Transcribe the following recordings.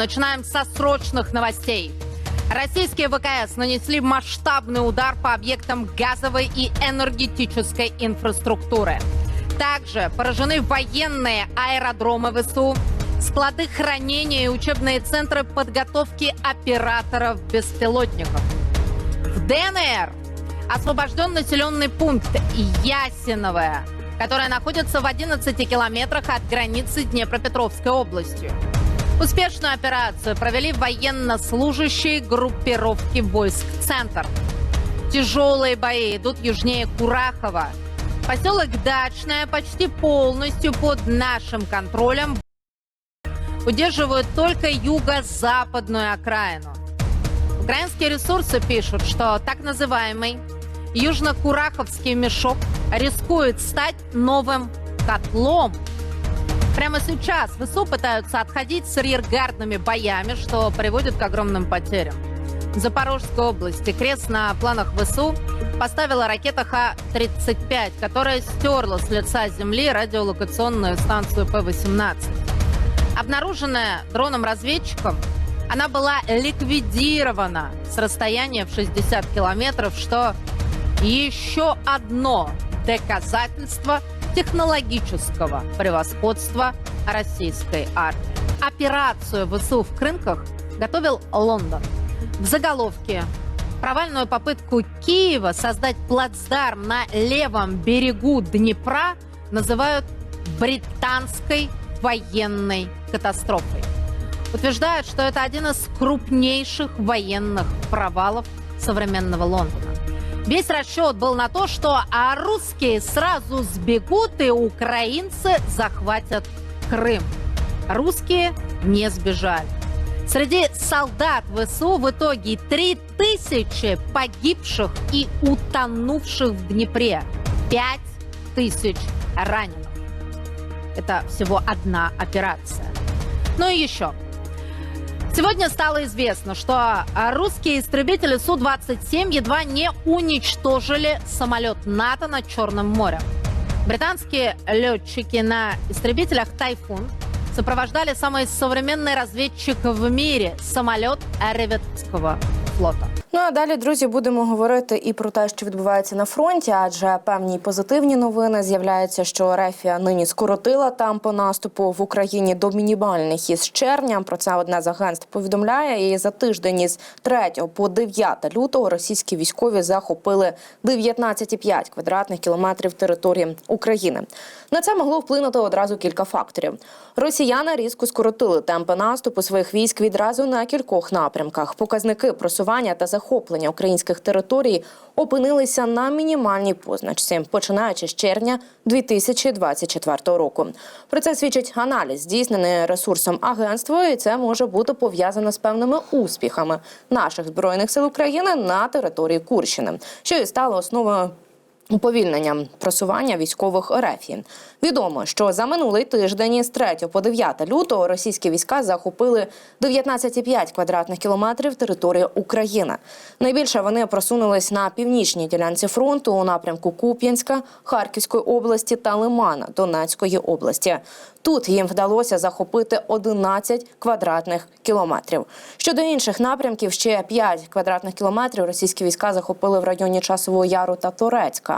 Начинаем со срочных новостей. Российские ВКС нанесли масштабный удар по объектам газовой и энергетической инфраструктуры. Также поражены военные аэродромы ВСУ, склады хранения и учебные центры подготовки операторов беспилотников. В ДНР освобожден населенный пункт Ясиновое, которое находится в 11 километрах от границы Днепропетровской областью. Успешную операцию провели военнослужащие группировки войск «Центр». Тяжелые бои идут южнее Курахова. Поселок Дачное почти полностью под нашим контролем. Удерживают только юго-западную окраину. Украинские ресурсы пишут, что так называемый Южно-Кураховский мешок рискует стать новым котлом Прямо сейчас ВСУ пытаются отходить с рьергардными боями, что приводит к огромным потерям. В Запорожской области крест на планах ВСУ поставила ракета Х-35, которая стерла с лица земли радиолокационную станцию П-18. Обнаруженная дроном-разведчиком, она была ликвидирована с расстояния в 60 километров, что еще одно доказательство – технологического превосходства российской армии. Операцию ВСУ в Крынках готовил Лондон. В заголовке провальную попытку Киева создать плацдарм на левом берегу Днепра называют британской военной катастрофой. Утверждают, что это один из крупнейших военных провалов современного Лондона. Весь расчет был на то, что а русские сразу сбегут и украинцы захватят Крым. Русские не сбежали. Среди солдат ВСУ в итоге 3000 погибших и утонувших в Днепре. 5000 раненых. Это всего одна операция. Ну и еще. Сегодня стало известно, что а, русские истребители Су-27 едва не уничтожили самолет НАТО над Черным морем. Британские летчики на истребителях «Тайфун» сопровождали самый современный разведчик в мире – самолет Ревецкого флота. Ну а далі, друзі, будемо говорити і про те, що відбувається на фронті, адже певні позитивні новини з'являються, що Рефія нині скоротила темпи наступу в Україні до мінімальних із червня. Про це одне з агентств повідомляє. І за тиждень із 3 по 9 лютого російські військові захопили 19,5 квадратних кілометрів території України. На це могло вплинути одразу кілька факторів. Росіяни різко скоротили темпи наступу своїх військ відразу на кількох напрямках. Показники просування та захоплення українських територій опинилися на мінімальній позначці, починаючи з червня 2024 року. Про це свідчить аналіз, здійснений ресурсом агентства, і це може бути пов'язано з певними успіхами наших збройних сил України на території Курщини, що і стало основою уповільнення просування військових рефі. Відомо, що за минулий тиждень з 3 по 9 лютого російські війська захопили 19,5 квадратних кілометрів території України. Найбільше вони просунулись на північній ділянці фронту у напрямку Куп'янська, Харківської області та Лимана Донецької області. Тут їм вдалося захопити 11 квадратних кілометрів. Щодо інших напрямків, ще 5 квадратних кілометрів російські війська захопили в районі Часового Яру та Турецька.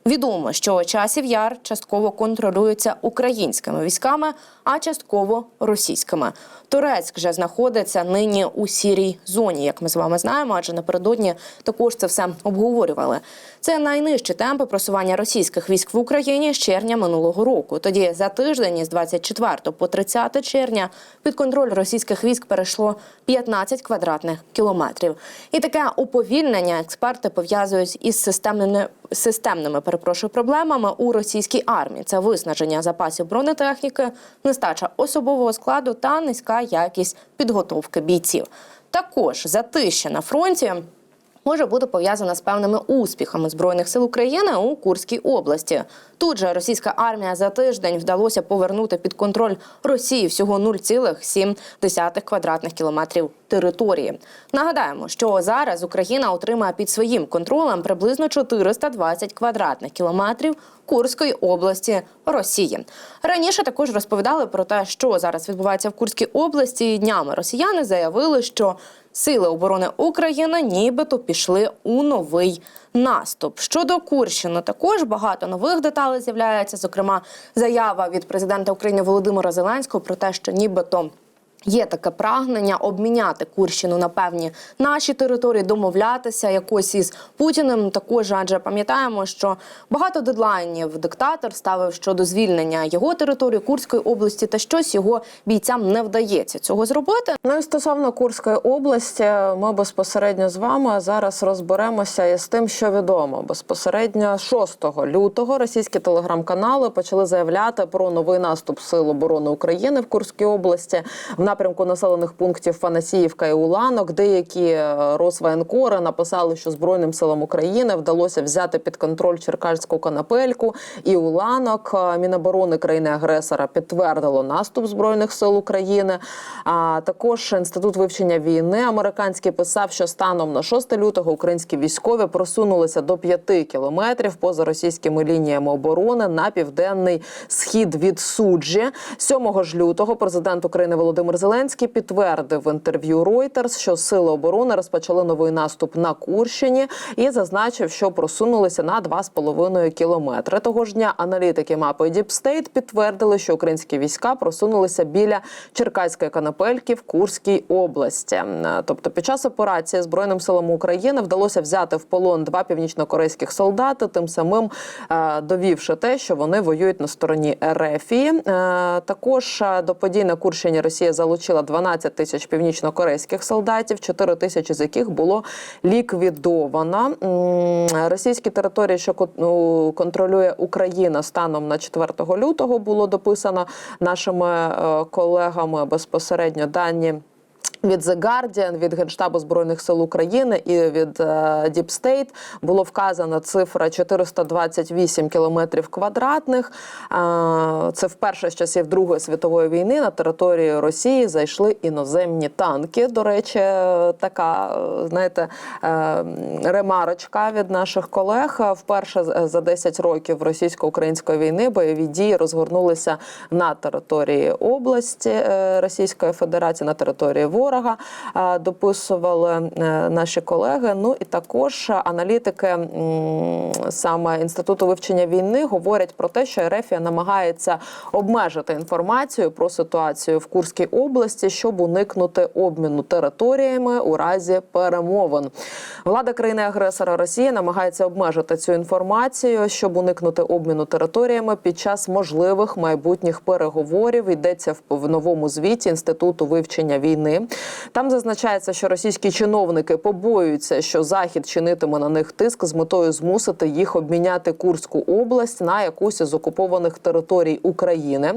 Відомо, що часів яр частково контролюється українськими військами, а частково російськими. Турецьк же знаходиться нині у сірій зоні, як ми з вами знаємо, адже напередодні також це все обговорювали. Це найнижчі темпи просування російських військ в Україні з червня минулого року. Тоді за тиждень із 24 по 30 червня під контроль російських військ перейшло 15 квадратних кілометрів. І таке уповільнення експерти пов'язують із системними системними перепрошую проблемами у російській армії. Це виснаження запасів бронетехніки, нестача особового складу та низька якість підготовки бійців. Також затища на фронті. Може бути пов'язана з певними успіхами збройних сил України у Курській області. Тут же російська армія за тиждень вдалося повернути під контроль Росії всього 0,7 квадратних кілометрів території. Нагадаємо, що зараз Україна отримає під своїм контролем приблизно 420 квадратних кілометрів Курської області Росії. Раніше також розповідали про те, що зараз відбувається в Курській області. Днями росіяни заявили, що сили оборони України нібито пішли у новий наступ. Щодо Курщини, також багато нових деталей з'являється. Зокрема, заява від президента України Володимира Зеленського про те, що нібито. Є таке прагнення обміняти Курщину на певні наші території, домовлятися якось із Путіним. Також адже пам'ятаємо, що багато дедлайнів диктатор ставив щодо звільнення його території Курської області, та щось його бійцям не вдається цього зробити. Ну і стосовно Курської області, ми безпосередньо з вами зараз розберемося із тим, що відомо. Безпосередньо 6 лютого російські телеграм-канали почали заявляти про новий наступ Сил оборони України в Курській області в напрямку населених пунктів Фанасіївка і Уланок. Деякі е, розвоєнкори написали, що Збройним силам України вдалося взяти під контроль Черкаську канапельку і Уланок. Е, Міноборони країни-агресора підтвердило наступ збройних сил України. А також інститут вивчення війни американський писав, що станом на 6 лютого українські військові просунулися до 5 кілометрів поза російськими лініями оборони на південний схід від суджі. 7 ж лютого президент України Володимир Зеленський підтвердив в інтерв'ю Reuters, що сили оборони розпочали новий наступ на Курщині і зазначив, що просунулися на 2,5 кілометри. Того ж дня аналітики мапи State підтвердили, що українські війська просунулися біля Черкаської канапельки в Курській області. Тобто, під час операції збройним силам України вдалося взяти в полон два північнокорейських солдати, тим самим е, довівши те, що вони воюють на стороні Ерефії. Е, Також е, до подій на Курщині Росія залучила 12 тисяч північнокорейських солдатів, 4 тисячі з яких було ліквідовано. Російські території, що ну, контролює Україна станом на 4 лютого, було дописано нашими е, колегами безпосередньо дані. Від The Guardian, від Генштабу збройних сил України і від е, Deep State було вказана цифра 428 кілометрів квадратних. Е, Це вперше з часів Другої світової війни на територію Росії зайшли іноземні танки. До речі, е, така знаєте ремарочка від наших колег. Вперше за 10 років російсько-української війни бойові дії розгорнулися на території області Російської Федерації, на території ворога. Е, Дописували е, наші колеги. Ну і також аналітики саме інституту вивчення війни говорять про те, що Ерефія намагається обмежити інформацію про ситуацію в Курській області, щоб уникнути обміну територіями у разі перемовин. Влада країни-агресора Росії намагається обмежити цю інформацію, щоб уникнути обміну територіями під час можливих майбутніх переговорів. Йдеться в новому звіті інституту вивчення війни. Там зазначається, що російські чиновники побоюються, що захід чинитиме на них тиск з метою змусити їх обміняти Курську область на якусь із окупованих територій України.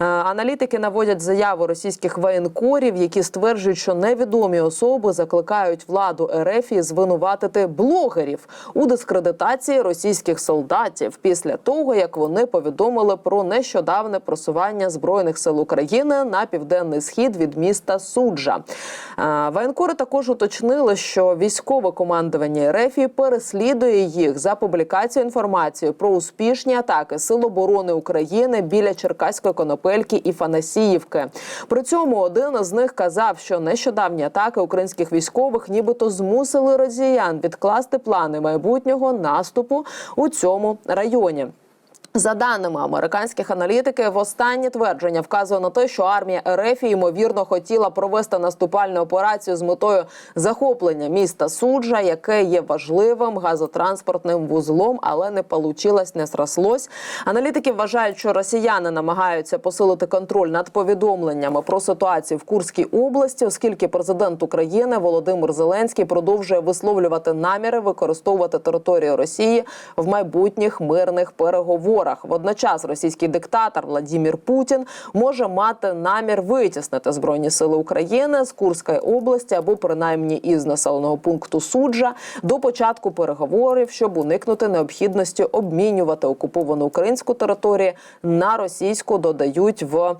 Е, Аналітики наводять заяви російських воєнкорів, які стверджують, що невідомі особи закликають владу РФ звинуватити блогерів у дискредитації російських солдатів після того, як вони повідомили про нещодавне просування збройних сил України на південний схід від міста Суджа. Е, Воєнкори також уточнили, що військове командування РФ переслідує їх за публікацію інформації про успішні атаки Сил оборони України біля Черкаської конопельки і Фанасіївки. При цьому один із них казав, що нещодавні атаки українських військових нібито змусили росіян відкласти плани майбутнього наступу у цьому районі. За даними американських аналітиків, останнє твердження вказує на те, що армія РФ ймовірно хотіла провести наступальну операцію з метою захоплення міста Суджа, яке є важливим газотранспортним вузлом, але не получилось, не зрослось. Аналітики вважають, що росіяни намагаються посилити контроль над повідомленнями про ситуацію в Курській області, оскільки президент України Володимир Зеленський продовжує висловлювати наміри використовувати територію Росії в майбутніх мирних переговорах. Переговорах. Водночас російський диктатор Владимир Путін може мати намір витіснити збройні сили України з Курської області або принаймні із населеного пункту суджа до початку переговорів, щоб уникнути необхідності обмінювати окуповану українську територію на російську. Додають в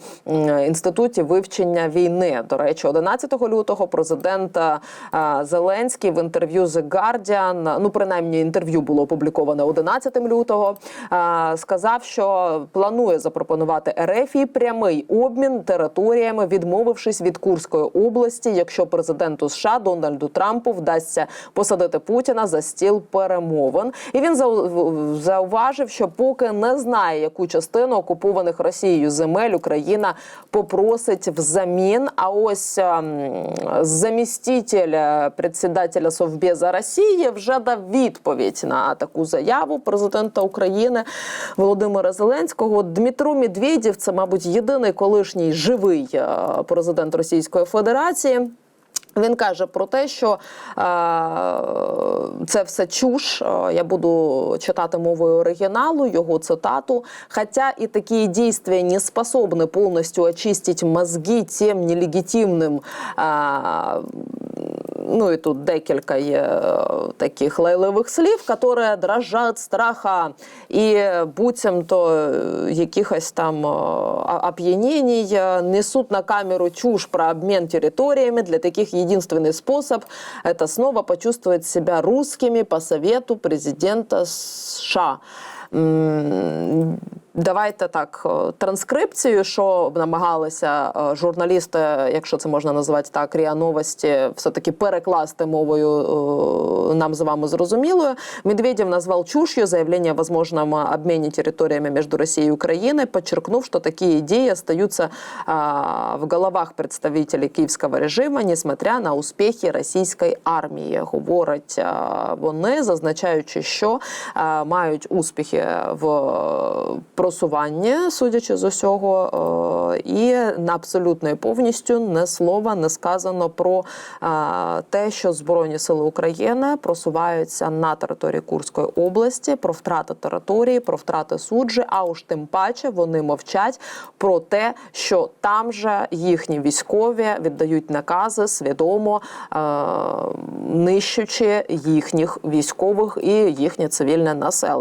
інституті вивчення війни. До речі, 11 лютого президент е, Зеленський в інтерв'ю The Guardian, ну принаймні інтерв'ю було опубліковане 11 лютого. Сказав, що планує запропонувати РФ прямий обмін територіями, відмовившись від Курської області, якщо президенту США Дональду Трампу вдасться посадити Путіна за стіл перемовин. І він зау- зауважив, що поки не знає, яку частину окупованих Росією земель Україна попросить взамін. А ось ем, заміститель е, председателя Совбеза Росії вже дав відповідь на таку заяву президента України Володимира Зеленського. Дмитро Медведєв, це, мабуть, єдиний колишній живий е, президент Російської Федерації. Він каже про те, що е, це все чуш. Е, Я буду читати мовою оригіналу, його цитату. Хотя и такие действия не способны полностью очистить мозги тем нелегитимным е, ну і тут декілька є е, таких лайливих слів, які дрожать страха і буцімто е, якихось там е, оп'яніній несуть на камеру чушь про обмен территориями. Для таких единственный способ – это снова почувствовать себя русскими по совету президента США. Давайте так е, транскрипцію, що намагалися е, журналісти, якщо це можна назвати так, РІА Новості, все таки перекласти мовою е, нам з вами зрозумілою. Медведев назвал чушью заявление о возможном обмене территориями между Россией и Украиной, подчеркнув, что такие идеи остаются в головах представителей київського режиму, несмотря на успіхи російської армії. Говорять вони, зазначаючи, що мають успіхи в просуванні, судячи з усього, е, і абсолютно і повністю не слова не сказано про е, те, що Збройні сили України просуваються на території Курської області, про втрати території, про втрати суджі. А уж тим паче вони мовчать про те, що там же їхні військові віддають накази свідомо е, нищучи їхніх військових і їхнє цивільне населення.